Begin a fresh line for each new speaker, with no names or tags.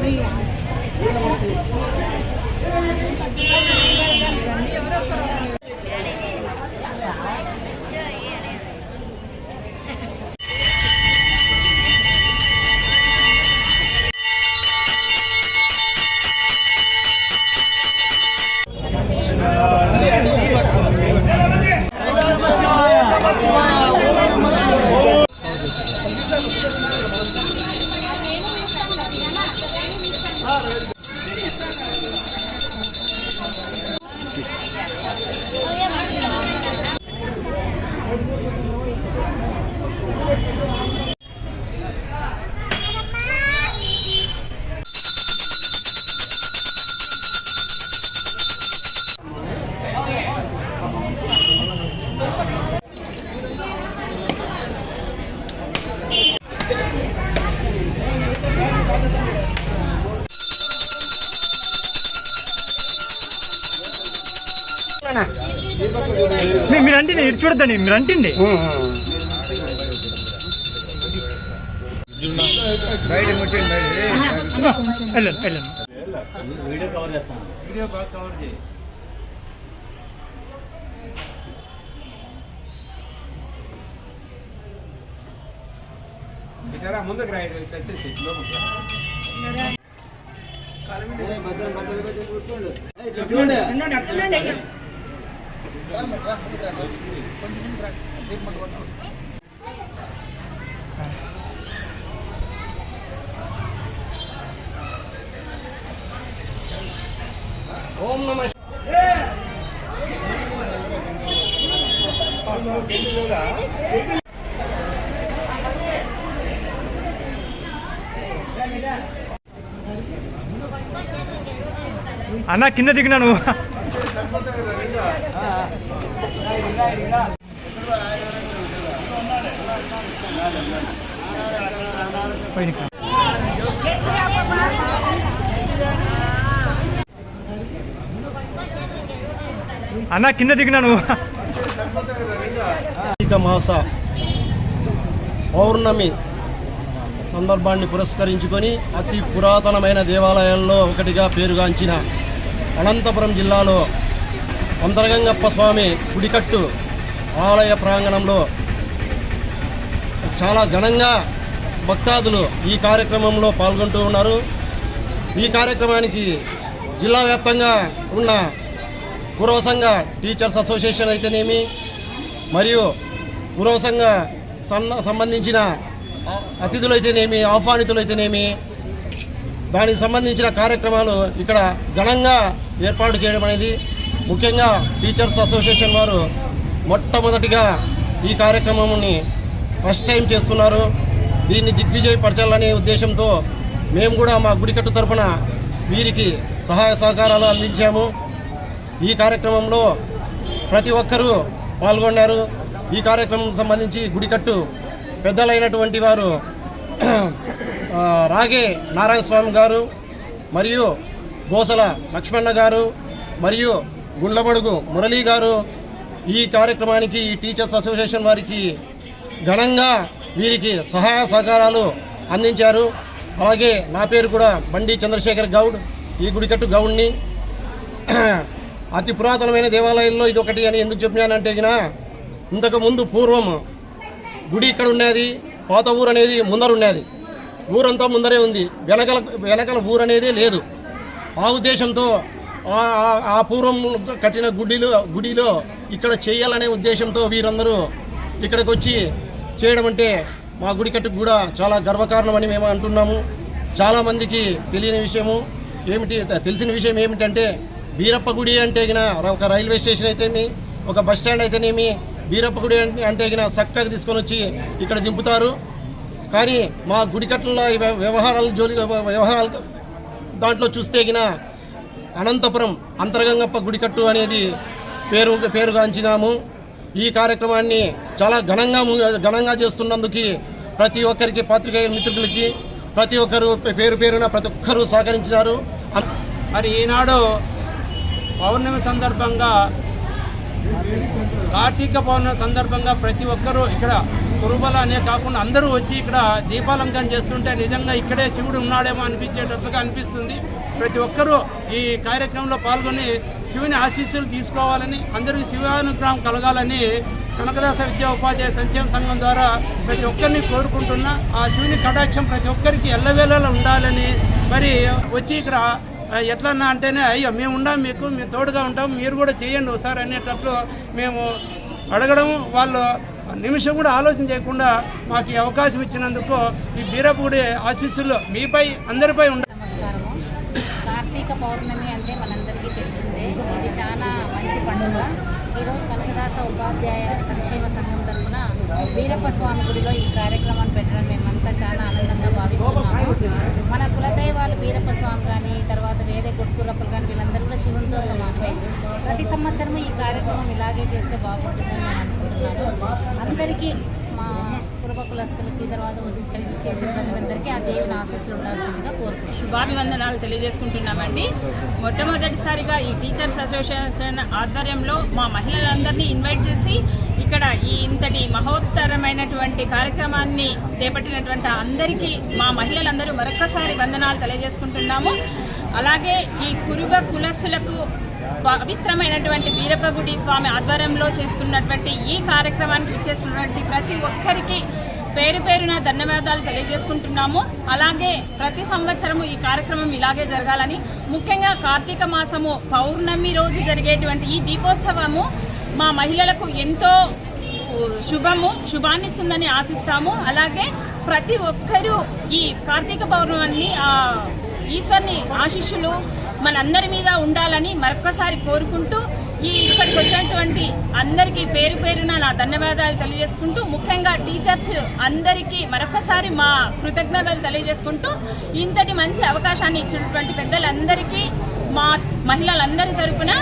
మీ- మీరు అంటిండి ఇటు చూడద్దండి మీరు అంటిండి వెళ్ళండి వెళ్ళండి
ముందుకు రైడ్ వచ్చేసి ఓం నమ
అన్న కింద దిగినా నువ్వు? అన్న కింద దిగినా నువ్వు?
కార్తీక మాస పౌర్ణమి సందర్భాన్ని పురస్కరించుకొని అతి పురాతనమైన దేవాలయాల్లో ఒకటిగా పేరుగాంచిన అనంతపురం జిల్లాలో కొందరగంగప్ప స్వామి గుడికట్టు ఆలయ ప్రాంగణంలో చాలా ఘనంగా భక్తాదులు ఈ కార్యక్రమంలో పాల్గొంటూ ఉన్నారు. ఈ కార్యక్రమానికి జిల్లా వ్యాప్తంగా ఉన్న పూర్వ సంఘ టీచర్స్ అసోసియేషన్ అయితేనేమి మరియు పూర్వ సంఘ సన్న సంబంధించిన అతిథులైతేనేమి ఆహ్వానితులైతేనేమి దానికి సంబంధించిన కార్యక్రమాలు ఇక్కడ ఘనంగా ఏర్పాటు చేయడం అనేది ముఖ్యంగా టీచర్స్ అసోసియేషన్ వారు మొట్టమొదటిగా ఈ కార్యక్రమంని ఫస్ట్ టైం చేస్తున్నారు. దీన్ని దిగ్విజయపరచాలనే ఉద్దేశంతో మేము కూడా మా గుడికట్టు తరపున వీరికి సహాయ సహకారాలు అందించాము. ఈ కార్యక్రమంలో ప్రతి ఒక్కరూ పాల్గొన్నారు. ఈ కార్యక్రమం సంబంధించి గుడికట్టు పెద్దలైనటువంటి వారు రాగే నారాయణ స్వామి గారు మరియు గోసల లక్ష్మణ గారు మరియు గుండ్లబడుగు మురళీ గారు ఈ కార్యక్రమానికి ఈ టీచర్స్ అసోసియేషన్ వారికి ఘనంగా వీరికి సహాయ సహకారాలు అందించారు. అలాగే నా పేరు కూడా బండి చంద్రశేఖర్ గౌడ్ ఈ గుడికట్టు గౌడ్ని. అతి పురాతనమైన దేవాలయంలో ఇది ఒకటి అని ఎందుకు చెప్పినానంటే ఇంతకు ముందు పూర్వం గుడి ఇక్కడ ఉన్నది పాత ఊరు అనేది ముందర ఉన్నది ఊరంతా ముందరే ఉంది. వెనకల వెనకల ఊరు అనేది లేదు. ఆ ఉద్దేశంతో ఆ- ఆ పూర్వం కట్టిన గుడిలో గుడిలో ఇక్కడ చేయాలనే ఉద్దేశంతో వీరందరూ ఇక్కడికి వచ్చి చేయడం అంటే మా గుడి కట్టుకు కూడా చాలా గర్వకారణమని మేము అంటున్నాము. చాలామందికి తెలియని విషయము ఏమిటి తెలిసిన విషయం ఏమిటంటే బీరప్ప గుడి అంటే ఒక రైల్వే స్టేషన్ అయితేనేమి ఒక బస్ స్టాండ్ అయితేనేమి బీరప్ప గుడి అంటే- చక్కగా తీసుకొని వచ్చి ఇక్కడ దింపుతారు. కానీ మా గుడికట్లలో వ్యవహారాలు జోలి వ్యవహారాలు దాంట్లో చూస్తే గిన అనంతపురం అంతర్గంగప్ప గుడికట్టు అనేది పేరు పేరుగాంచినాము. ఈ కార్యక్రమాన్ని చాలా ఘనంగా ఘనంగా చేస్తున్నందుకు ప్రతి ఒక్కరికి పాత్రికేయ మిత్రులకి ప్రతి ఒక్కరు పేరు పేరున ప్రతి ఒక్కరూ సహకరించినారు.
మరి ఈనాడు పౌర్ణమి సందర్భంగా కార్తీక పౌర్ణమి సందర్భంగా ప్రతి ఒక్కరూ ఇక్కడ కురుబల అనే కాకుండా అందరూ వచ్చి ఇక్కడ దీపాలంకరణ చేస్తుంటే నిజంగా ఇక్కడే శివుడు ఉన్నాడేమో అనిపించేటట్లుగా అనిపిస్తుంది. ప్రతి ఒక్కరూ ఈ కార్యక్రమంలో పాల్గొని శివుని ఆశీస్సులు తీసుకోవాలని అందరికీ శివానుగ్రహం కలగాలని కనకదాస విద్యా ఉపాధ్యాయ సంక్షేమ సంఘం ద్వారా ప్రతి ఒక్కరిని కోరుకుంటున్నా. ఆ శివుని కటాక్షం ప్రతి ఒక్కరికి ఎల్లవేళలా ఉండాలని మరి వచ్చి ఇక్కడ ఎట్లన్నా అంటేనే అయ్యో మేము ఉన్నాం మీకు మేము తోడుగా ఉంటాం మీరు కూడా చేయండి ఒకసారి అనేటట్లు మేము అడగడం వాళ్ళు నిమిషం కూడా ఆలోచన చేయకుండా మాకు ఈ అవకాశం ఇచ్చినందుకు ఈ బీరపుడి ఆశీస్సులు మీపై అందరిపై ఉండ
నమస్కారము. కార్తీక పౌర్ణమి అంటే మనందరికీ తెలిసిందే. ఇది చాలా మంచి పండుగ. ఈరోజు కనకదాస ఉపాధ్యాయ సంక్షేమ సంఘం వీరప్ప స్వామి గుడిలో ఈ కార్యక్రమాన్ని పెట్టడం మేమంతా చాలా ఆనందంగా భావిస్తున్నాము. మన కులదైవాలు వీరప్ప స్వామి కానీ తర్వాత వేరే కొట్టుకులప్పలు కానీ వీళ్ళందరూ కూడా శివునితో సమానమే. ప్రతి సంవత్సరము ఈ కార్యక్రమం ఇలాగే చేస్తే బాగుంటుందని నేను అనుకుంటున్నాను. అందరికీ మా పూర్వ తర్వాత ఇక్కడికి చేసే ప్రజలందరికీ ఆ దేవుని ఆశస్సులు ఉండాల్సిందిగా కోరుకుంటున్నాను.
శుభాభివందనాలు తెలియజేసుకుంటున్నామండి. మొట్టమొదటిసారిగా ఈ టీచర్స్ అసోసియేషన్ ఆధ్వర్యంలో మా మహిళలందరినీ ఇన్వైట్ చేసి ఇక్కడ ఈ ఇంతటి మహోత్తరమైనటువంటి కార్యక్రమాన్ని చేపట్టినటువంటి అందరికీ మా మహిళలందరూ మరొకసారి వందనాలు తెలియజేసుకుంటున్నాము. అలాగే ఈ కురుబ కులస్సులకు పవిత్రమైనటువంటి వీరప్పగుడి స్వామి ఆధ్వర్యంలో చేస్తున్నటువంటి ఈ కార్యక్రమానికి ఇచ్చేస్తున్నటువంటి ప్రతి ఒక్కరికి పేరు పేరున ధన్యవాదాలు తెలియజేసుకుంటున్నాము. అలాగే ప్రతి సంవత్సరము ఈ కార్యక్రమం ఇలాగే జరగాలని ముఖ్యంగా కార్తీక మాసము పౌర్ణమి రోజు జరిగేటువంటి ఈ దీపోత్సవము మా మహిళలకు ఎంతో శుభము శుభాన్నిస్తుందని ఆశిస్తాము. అలాగే ప్రతి ఒక్కరూ ఈ కార్తీక పౌర్ణమాన్ని ఆ ఈశ్వర్ని ఆశిష్యులు మనందరి మీద ఉండాలని మరొక్కసారి కోరుకుంటూ ఈ ఇక్కడికి వచ్చినటువంటి అందరికీ పేరు పేరున నా ధన్యవాదాలు తెలియజేసుకుంటూ ముఖ్యంగా టీచర్స్ అందరికీ మరొకసారి మా కృతజ్ఞతలు తెలియజేసుకుంటూ ఇంతటి మంచి అవకాశాన్ని ఇచ్చినటువంటి పెద్దలందరికీ మా మహిళలందరి తరపున